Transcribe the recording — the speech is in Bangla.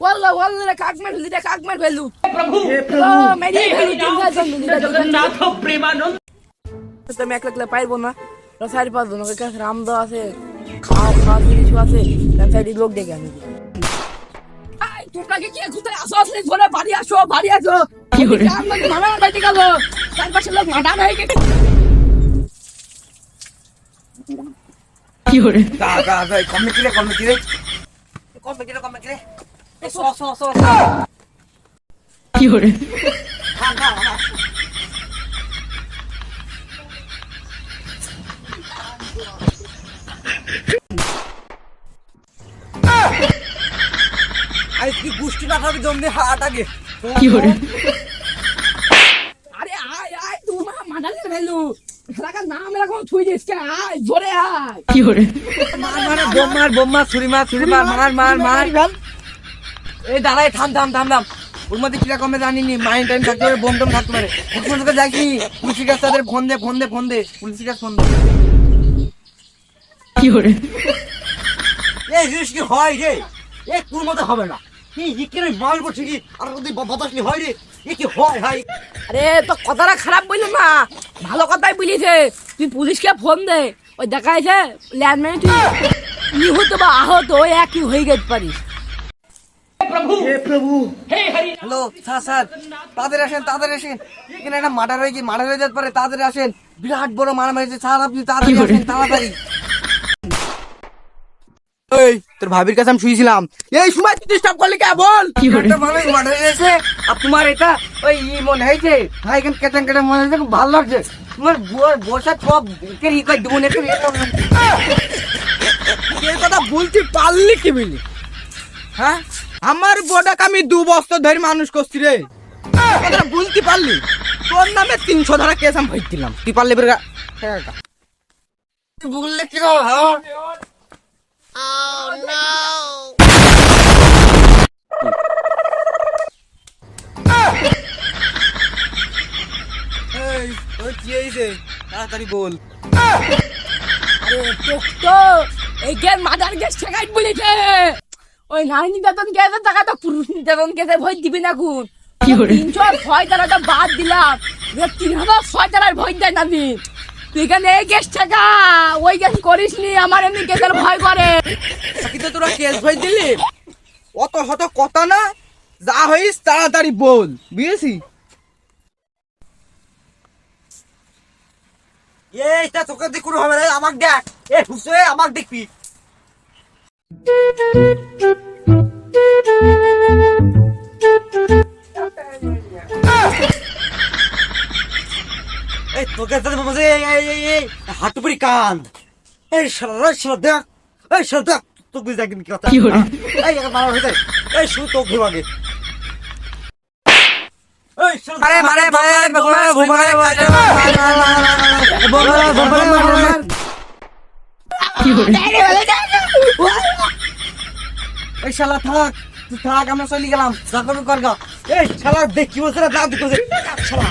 والله والله لك اكمل اللي لك اكمل بلو اه মেরি মেরি চিন্তা জন্য তুমি এক লাগলে পাইবো না সাইড পাঁচ জন ওকে কাছে রামদা আছে খাওয়া খাওয়া কিছু আছে তার সাইডে লোক ডেকে আনি তোমরা কি কোথায় আসো আসলে ধরে বাড়ি আসো বাড়ি আসো কি করে মামা বাড়ি গেল চারপাশে লোক মাডান হয়ে গেছে তা তা তা কমে কিরে কমে কিরে কমে কিরে কমে কিরে এ সো সো সো থাম থাম আমার আজকে গুষ্টি না খাবি দম হাট আগে আরে আয় আয় তোমার মাডালে ভেলু নাম এরকম ছুঁই দিস কে? আয় জোরে আয়। মার মার বোম মার বোম মার ছুরি মার ছুরি মার মার মার মার। এই দাঁড়াই থাম থাম থাম থাম। ওর মধ্যে কিরা জানিনি মাইন্ড টাইম থাকতে পারে বোম টোম থাকতে পারে। এখন তোকে যাইনি পুলিশের কাছে তাদের ফোন দে ফোন দে ফোন দে। পুলিশের কাছে ফোন দে। এই জিনিস কি হয় রে? এ মতো হবে না। এই ইকেরে মাল করছে কি আর যদি বাতাস কি হয় রে? এ কি হয় হাই? আরে তো কথাটা খারাপ বলল না। ভালো কথাই বলিছে তুই পুলিশকে ফোন দে। ওই দেখাইছে ল্যান্ডম্যান তুই নিহত বা আহত ওই একই হয়ে যেতে পারিস। হ্যালো স্যার স্যার তাদের আসেন তাদের আসেন। এখানে একটা মার্ডার হয়ে গিয়ে মার্ডার হয়ে যেতে পারে তাদের আসেন। বিরাট বড় মারা মারিছে স্যার আপনি তাড়াতাড়ি আসেন তাড়াতাড়ি। তোর ভাবির কাছে আমি শুয়েছিলাম। এই সময় তুই ডিস্টার্ব করলি কে? বল। আর তোমার এটা ওই ই মনে হয়েছে ভাই এখানে কেটেন কেটেন মনে হয়েছে খুব ভালো লাগছে। তোমার বসা সব ই করে দেবো না। এই কথা বলতে পারলি কি বলি? হ্যাঁ? আমার বোটাকে আমি দু বছর ধরে মানুষ করছি রে। কথাটা বলতে পারলি? তোর নামে তিনশো ধারা কেস আমি ভেজ দিলাম। তুই পারলি বেরগা বললে কি হবে হ্যাঁ? এই, তোর কি হয়েছে? তাড়াতাড়ি বল আরে তো এই গেম মাদার গেস ঠেকাই বলেছে ওই গেছে টাকা তো পুরুষ গেছে ভয় দিবি না তিনশো ছয় বাদ দিলাম। তিন হাজার ছয় তারার ভয় দেয় না এখানে এই গেস ঠেকা ওই গেস করিস নি আমার এমনি গেসের ভয় করে। কিন্তু তোরা কেস ভেজ দিলি? অত শত কথা না যা হইস তাড়াতাড়ি বল বুঝেছি এইটা তোকে দিয়ে কোনো হবে না আমাক দেখ এ হুসে আমাক দেখবি এই তোকে এই হাটুপুরি কান এই শালা শালা দেখ এই শালা দেখ তোকে দেখ কি কথা এই মারা হয়ে যায় এই শুধু তো ঘুম আগে এই শালা মারে এই শালা থাক, তুই থাক, আমরা চলে গেলাম। যা করবি কর গা। এই শালা, দেখ কি বলছে না দিতে শালা।